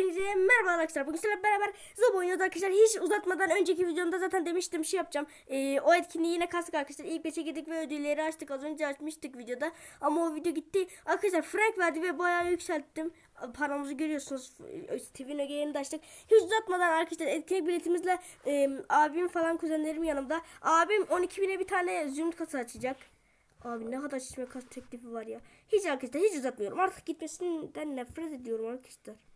Hepinize merhaba arkadaşlar. Bugün sizlerle beraber Zob oynuyoruz arkadaşlar. Hiç uzatmadan önceki videomda zaten demiştim şey yapacağım. Ee, o etkinliği yine kastık arkadaşlar. İlk beşe girdik ve ödülleri açtık. Az önce açmıştık videoda. Ama o video gitti. Arkadaşlar Frank verdi ve bayağı yükselttim. Paramızı görüyorsunuz. Steven Öge'yi de açtık. Hiç uzatmadan arkadaşlar etkinlik biletimizle e, abim falan kuzenlerim yanımda. Abim 12 bine bir tane zümrüt kasa açacak. Abi ne kadar şişme kas teklifi var ya. Hiç arkadaşlar hiç uzatmıyorum. Artık gitmesinden nefret ediyorum arkadaşlar.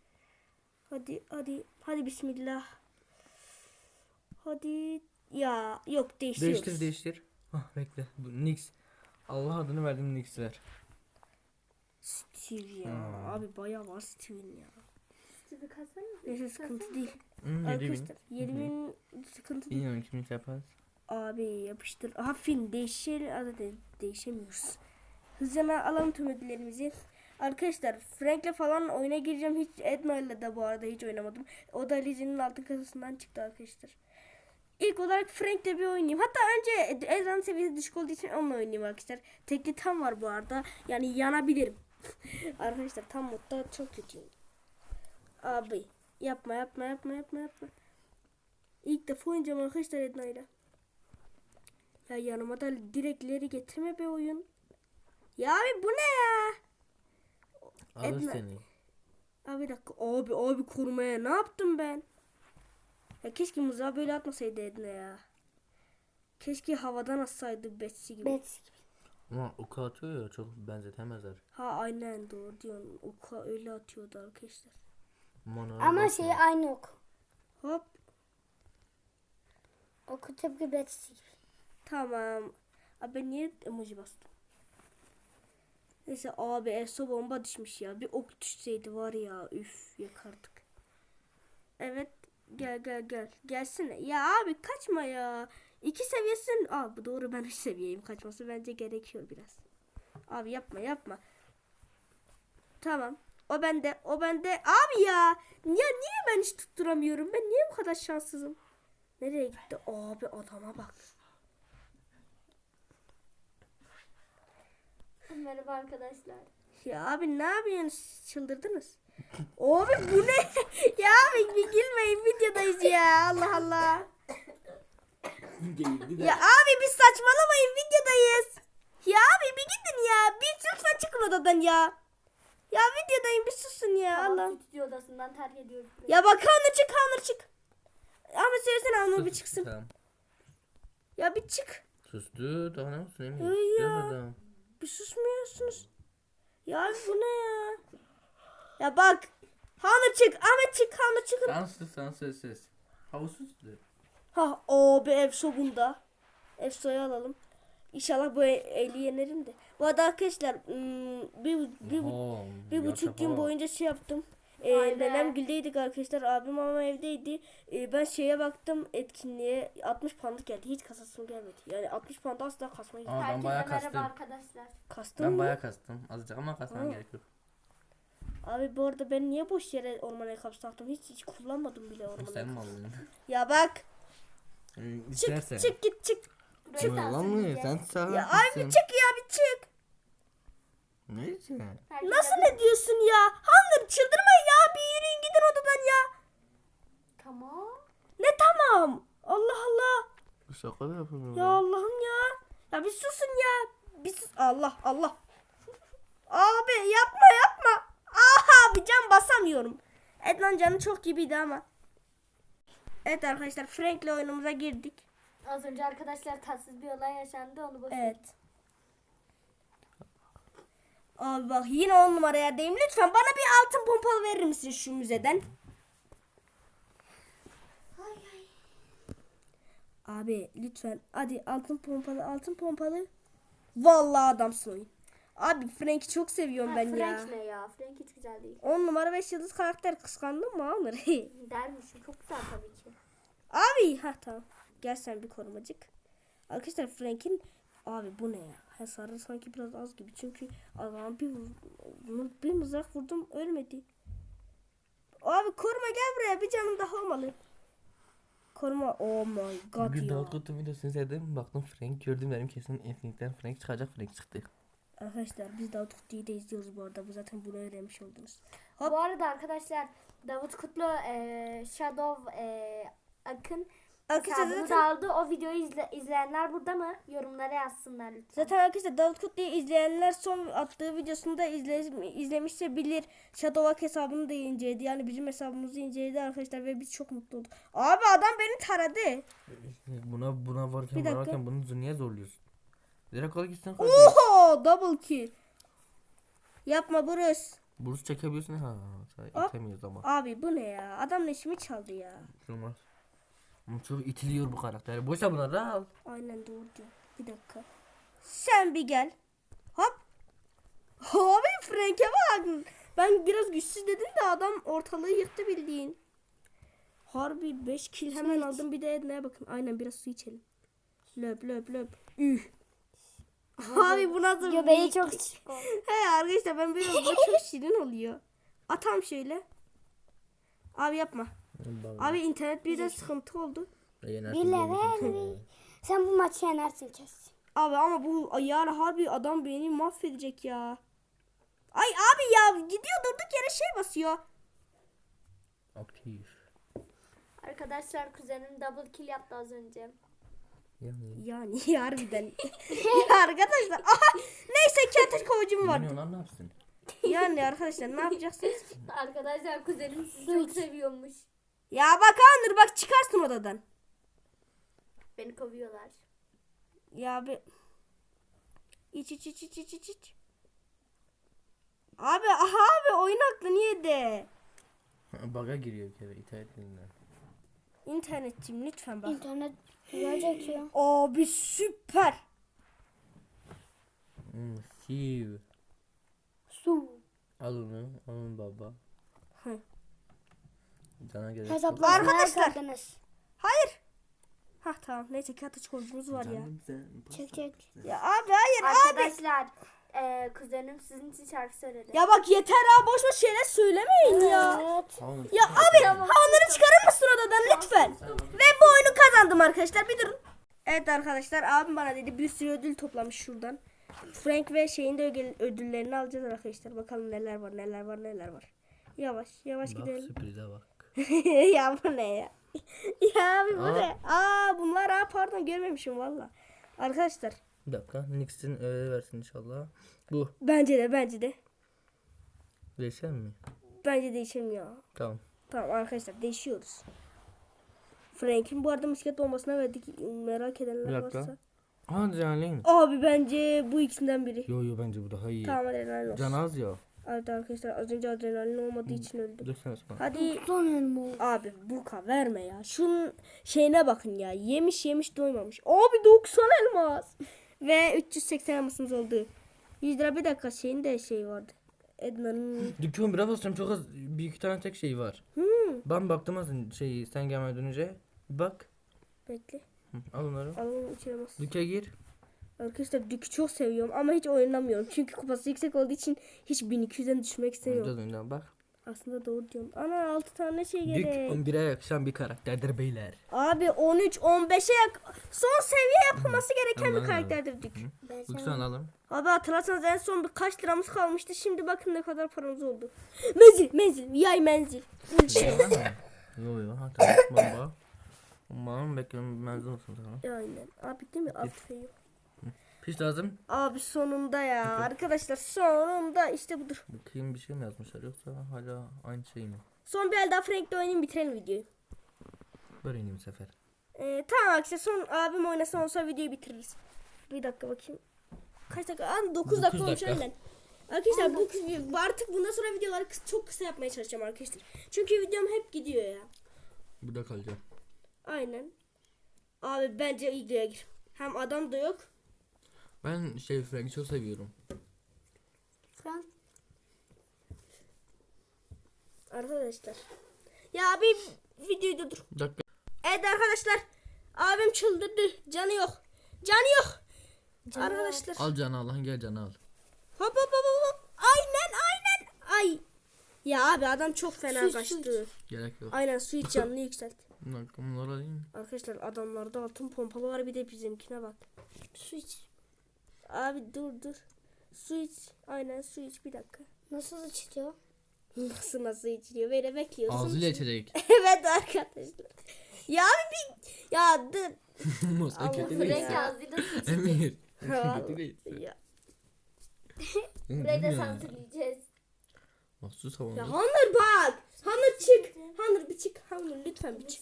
Hadi hadi hadi bismillah. Hadi ya yok değiştiriyoruz. Değiştir değiştir. Hah bekle. Bu Nix. Allah adını verdim Nix ver. Steve ya. Hmm. Abi bayağı var Steve'in ya. Steve kasana. Neyse sıkıntı değil. Hmm, 7000. Arkadaşlar 7000 sıkıntı değil. Bilmiyorum kimin yaparız. Abi yapıştır. Aha film değişir. Adı de, değişemiyoruz. Hızlıca alalım tüm ödüllerimizi. Arkadaşlar Frank'le falan oyuna gireceğim. Hiç Edna'yla da bu arada hiç oynamadım. O da Lizzie'nin altın kasasından çıktı arkadaşlar. İlk olarak Frank'le bir oynayayım. Hatta önce Ezran seviyesi düşük olduğu için onunla oynayayım arkadaşlar. Tekli tam var bu arada. Yani yanabilirim. arkadaşlar tam modda çok kötüyüm. Abi yapma yapma yapma yapma yapma. İlk defa oynayacağım arkadaşlar Edna'yla. Ya yanıma da direkleri getirme be oyun. Ya abi bu ne ya? Alır Etme. seni. Abi bir dakika. Abi abi korumaya ne yaptım ben? Ya keşke mızrağı böyle atmasaydı Edna ya. Keşke havadan atsaydı Betsy gibi. Bet. Ama oku atıyor ya çok benzetemezler. Ha aynen doğru diyorsun. Oka öyle atıyordu arkadaşlar. Aman Ama bakma. şey aynı ok. Hop Oku tıpkı Bet. tamam. Abi ben niye emoji bastım? Neyse abi Eso bomba düşmüş ya. Bir ok düşseydi var ya üf yakardık. Evet gel gel gel. Gelsene. Ya abi kaçma ya. İki seviyesin. Aa bu doğru ben üç seviyeyim. Kaçması bence gerekiyor biraz. Abi yapma yapma. Tamam. O bende. O bende. Abi ya. Ya niye ben hiç tutturamıyorum? Ben niye bu kadar şanssızım? Nereye gitti? Abi adama bak. Merhaba arkadaşlar. Ya abi ne yapıyorsunuz? Çıldırdınız. Abi bu ne? ya abi bir gülmeyin videodayız ya. Allah Allah. De. Ya abi biz saçmalamayın videodayız. Ya abi bir gidin ya. Bir lütfen çıkın odadan ya. Ya videodayım bir susun ya Allah. Stüdyo odasından terk ediyoruz. Ya bak Hanur çık Hanur çık. Ahmet söylesene Hanur bir çıksın. Tamam. Ya bir çık. Sustu. Daha ne olsun Emin? Ay ya. Adam. Bir susmuyorsunuz. Ya bu ne ya? Ya bak. Hanur çık. Ahmet çık. Hanur çıkın. Sansız sansız ses. Havasızdı. Ha o bir Efso bunda. Efso'yu alalım. İnşallah bu e- eli yenerim de. Bu arada arkadaşlar ım, bir, bir, Oo, bir buçuk gün boyunca şey yaptım. Ee, be. nenem güldeydik arkadaşlar. Abim ama evdeydi. Ee, ben şeye baktım etkinliğe 60 poundlık geldi. Hiç kasasım gelmedi. Yani 60 pound asla kasmayı Aa, ben Herkese bayağı merhaba kastım. arkadaşlar. kastım Ben mı? bayağı kastım. Azıcık ama kasmam Aa. gerek yok. Abi bu arada ben niye boş yere orman ayakkabısı taktım? Hiç hiç kullanmadım bile orman Sen mi ayakkabısı. aldın? Ya bak. Ee, Çık İstersen. çık git çık. Burayı Lan sansür mı? diyeceğiz. Sen sağ Ya abi çık ya bir çık. Neyse. Nasıl ne diyorsun ya? Hanır çıldırmayın ya. Bir yürüyün gidin odadan ya. Tamam. Ne tamam? Allah Allah. Bu şaka da yapamıyorum. Ya Allah'ım ya. Ya bir susun ya. Bir sus. Allah Allah. Abi yapma yapma. Aha abi can basamıyorum. Ednan canı çok gibiydi ama. Evet arkadaşlar Frank'le oyunumuza girdik. Az önce arkadaşlar tatsız bir olay yaşandı onu boş Evet. Abi bak yine on numaraya deyim. Lütfen bana bir altın pompalı verir misin şu müzeden? Abi lütfen hadi altın pompalı altın pompalı. Vallahi adamsın oyun. Abi Frank'i çok seviyorum Ha, ben Frank ya. ne ya? Frank hiç güzel değil. 10 numara 5 yıldız karakter kıskandın mı Amr? Dermişim çok güzel tabii ki. abi ha tamam. Gel sen bir korumacık. Arkadaşlar Frank'in abi bu ne ya? Hasarı sanki biraz az gibi. Çünkü adam bir bir mızrak vurdum ölmedi. Abi koruma gel buraya bir canım daha olmalı. Koruma oh my god Bugün ya. daha kötü videosunu izledim. Baktım Frank gördüm dedim kesin etkinlikten Frank çıkacak Frank çıktı. Arkadaşlar biz Davut Kutlu'yu da izliyoruz bu arada. Bu zaten bunu öğrenmiş oldunuz. Hop. Bu arada arkadaşlar Davut Kutlu e, Shadow e, Akın Arkadaşlar hesabını zaten, aldı. O videoyu izle, izleyenler burada mı? Yorumlara yazsınlar lütfen. zaten arkadaşlar Davut Kutlu'yu izleyenler son attığı videosunu da izle, izlemişse bilir. Shadowak hesabını da inceledi. Yani bizim hesabımızı inceledi arkadaşlar ve biz çok mutlu olduk. Abi adam beni taradı. Buna buna varken Bir dakika. varken bunu niye zorluyorsun? Direkt al gitsin kardeşim. Oho double kill. Yapma Bruce. Buruz çekebiliyorsun ha. Hop. itemiyoruz ama. Abi bu ne ya? Adam işimi çaldı ya. Olmaz. Ama çok itiliyor bu karakter. Boşa bunları al. Aynen doğru diyor. Bir dakika. Sen bir gel. Hop. Abi Frank'e bak. Ben biraz güçsüz dedim de adam ortalığı yıktı bildiğin. Harbi 5 kill hemen aldım bir de Edna'ya bakın. Aynen biraz su içelim. Löp löp löp. Üh. Abi bu nasıl Göbeği çok oldu. He arkadaşlar ben biraz bu çok şirin oluyor. Atam şöyle. Abi yapma. Abi internet birden sıkıntı oldu. Bile ver Sen bu maçı yenersin kesin. Abi ama bu yani harbi adam beni mahvedecek ya. Ay abi ya gidiyor durduk yere şey basıyor. Aktif. Arkadaşlar kuzenim double kill yaptı az önce. Yani. Yani harbiden. ya arkadaşlar. Aha, neyse kerteş kovucum Yani vardı. onlar ne yapsın? Yani arkadaşlar ne yapacaksınız? Arkadaşlar kuzenim sizi çok seviyormuş. Ya bak Anır bak çıkarsın odadan. Beni kovuyorlar. Ya bir iç iç iç iç iç iç iç. Abi aha abi oyun aklı niye de? Baga giriyor bir kere elinden. İnternetçim lütfen bak. İnternet güzel çekiyor. Abi süper. Hmm. Su. Al onu. Al onu baba. Hı. Cana gerek yok. Hesaplaşmaya Arkadaşlar. kaldınız. Hayır. Hah tamam neyse kerteş kovucumuz var ya. Çek çek. Ya abi hayır abi. Arkadaşlar e, kuzenim sizin için şarkı söyledi. Ya bak yeter ha boş boş şeyler söylemeyin ya. Evet. Tamam. Ya abi onları çıkarır mısın odadan lütfen? Ve bu oyunu kazandım arkadaşlar bir durun. Evet arkadaşlar abim bana dedi bir sürü ödül toplamış şuradan. Frank ve şeyin de ödül- ödüllerini alacağız arkadaşlar. Bakalım neler var neler var neler var. Yavaş yavaş Bak gidelim. sürprize bak. ya bu ne ya? ya abi bu Aa. ne? Aa bunlar ha pardon görmemişim valla. Arkadaşlar Bir dakika. Nix'in öyle versin inşallah. Bu. bence de bence de. Değişen mi? Bence değişelim ya. Tamam. Tamam arkadaşlar değişiyoruz. Frank'in bu arada misket bombasına verdik. Merak Bir edenler dakika. varsa. Ha Canlıyım. Abi bence bu ikisinden biri. Yo yo bence bu daha iyi. Tamam adrenalin olsun. Can az ya. Evet arkadaşlar az önce adrenalin olmadığı için öldüm. Dur sen Osman. Hadi abi Burka verme ya. Şunun şeyine bakın ya. Yemiş yemiş doymamış. Abi 90 elmas. Ve 380 elmasımız oldu. 100 lira bir dakika şeyin de şey vardı. Edna'nın. Dükkan biraz basacağım çok az. Bir iki tane tek şey var. Hmm. Ben baktım az önce şey sen gelmeden önce. Bak. Bekle. Hı, Al onları. Alalım içeri bas. Dükke gir. Arkadaşlar Dük'ü çok seviyorum ama hiç oynamıyorum. Çünkü kupası yüksek olduğu için hiç 1200'den düşmek istemiyorum. Biraz önden bak. Aslında doğru diyorum. Ana 6 tane şey Dük gerek. 11'e yakışan bir karakterdir beyler. Abi 13 15'e yak son seviye yapılması gereken bir karakterdir Dük. Ben Lütfen alalım. Abi hatırlarsanız en son birkaç liramız kalmıştı. Şimdi bakın ne kadar paramız oldu. Menzil menzil yay menzil. Yo yo ha tamam baba. Umarım bekliyorum mezun olsun tamam. Aynen. Abi değil mi? Aferin. Piş lazım. Abi sonunda ya. Arkadaşlar sonunda işte budur. Bakayım bir şey mi yazmışlar yoksa hala aynı şey mi? Son bir el daha Frank'le oynayayım bitirelim videoyu. Böyle ineyim bu sefer. Ee, tamam arkadaşlar son abim oynasın olsa videoyu bitiririz. Bir dakika bakayım. Kaç dakika? Aa, 9 Dokuz dakika olmuş önden. Arkadaşlar bu bu artık bundan sonra videoları kıs- çok kısa yapmaya çalışacağım arkadaşlar. Çünkü videom hep gidiyor ya. Burada kalacağım. Aynen. Abi bence videoya gir. Hem adam da yok. Ben şey Frank'i çok seviyorum. Frank. Arkadaşlar. Ya abi videoyu da dur. Bir dakika. Evet arkadaşlar. Abim çıldırdı. Canı yok. Canı yok. arkadaşlar. Al canı Allah'ın gel canı al. Hop hop hop hop. Aynen aynen. Ay. Ya abi adam çok fena Su iç, su kaçtı. Gerek yok. Aynen su iç canını yükselt. Bir dakika bunları alayım. Arkadaşlar adamlarda altın pompalı var bir de bizimkine bak. Su iç. Abi dur dur. Su iç. Aynen su iç bir dakika. Nasıl içiliyor? Nasıl nasıl içiliyor? Böyle bekliyorsun. Ağzıyla içecek. evet arkadaşlar. Ya abi bir ya dur. Allah kötü. Frank ağzıyla su içecek. Emir. Kötü değilsin. Ya, Burayı da sansürleyeceğiz. Bak sus havanda. ya Hanır bak. Hanır çık. Hanır bir çık. Hanır lütfen bir çık.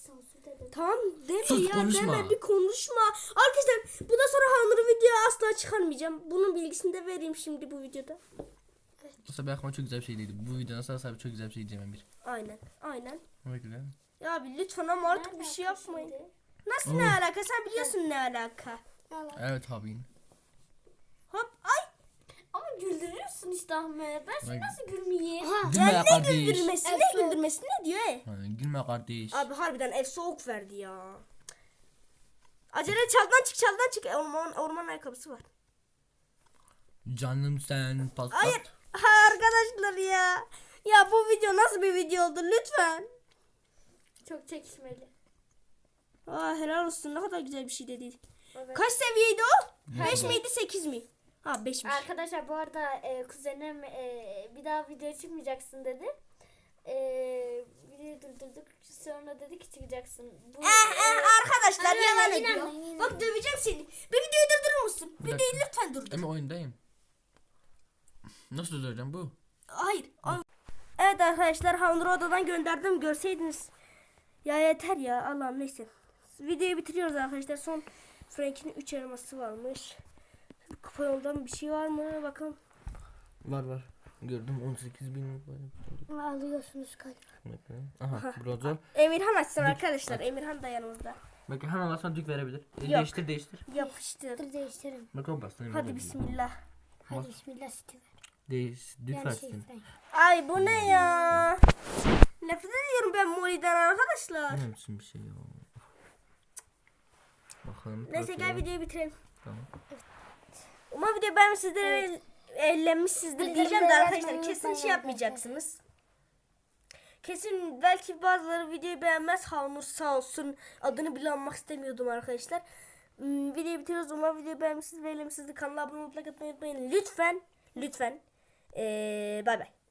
Tamam deme Sus, ya konuşma. deme bir konuşma. Arkadaşlar bundan sonra Hanır'ı videoya asla çıkarmayacağım. Bunun bilgisini de vereyim şimdi bu videoda. Bu sefer aklıma çok güzel bir şey değildi. Bu videonun sonra sana çok güzel bir şey diyeceğim Emir. Aynen aynen. Ona göre. Ya abi lütfen ama artık Ne bir şey yapmayın. şimdi? Nasıl ne alaka? Sen biliyorsun ne alaka. Evet abin. Hop güldürüyorsun işte Ahmet. Ben Ay. nasıl gülmeyeyim? Gülme ya kardeş. Güldürmesi ne güldürmesi ne diyor e? Ha, Gülme kardeş. Abi harbiden ev soğuk verdi ya. Acele çaldan çık çaldan çık. E, Orman, orman ayakkabısı var. Canım sen pat Hayır. Ha, arkadaşlar ya. Ya bu video nasıl bir video oldu lütfen. Çok çekişmeli. Aa helal olsun ne kadar güzel bir şey dedi. Evet. Kaç seviyeydi o? Ne 5 kadar? miydi 8 mi? Ha 5'miş. Arkadaşlar bu arada e, kuzenim e, bir daha video çıkmayacaksın dedi. E, videoyu durdurduk. Sonra dedi ki çıkacaksın. Bu, eh, e, arkadaşlar Aynen, yalan aynen, ediyor. aynen. Bak döveceğim seni. Bir videoyu durdurur musun? Bir Videoyu dakika. lütfen durdur. Emir oyundayım. Nasıl durduracağım bu? Hayır. ay- Evet arkadaşlar Hanur'u odadan gönderdim görseydiniz. Ya yeter ya Allah'ım neyse. Videoyu bitiriyoruz arkadaşlar. Son Frank'in 3 elması varmış. Kupa yoldan bir şey var mı? Bakalım. Var var. Gördüm 18 bin. Ağlıyorsunuz galiba. Aha brozol. Emirhan açsın Dik- arkadaşlar. Emirhan da yanımızda. Bakın hemen alsan dük verebilir. E, Yok. değiştir değiştir. Yapıştır. Dur değiştirelim. Bakalım bastın. Hadi bismillah. Hadi bismillah Steve. Değiş. Dük Yani şey versin. Frank. Ay bu ne ya? Nefret ediyorum ben Mori'den arkadaşlar. Ne biçim bir şey ya. Bakalım. Neyse gel videoyu bitirelim. Tamam. Umarım video beğenmişsinizdir ve eğlenmişsinizdir Bildirimleri diyeceğim de arkadaşlar kesin şey yapmayacaksınız. Kesin belki bazıları videoyu beğenmez. Hanur sağ olsun. Adını bile anmak istemiyordum arkadaşlar. Hmm, videoyu bitiriyoruz. Umarım videoyu beğenmişsiniz ve eğlenmişsinizdir. Kanala abone olmayı unutmayın. Lütfen. Lütfen. Ee, bay bay.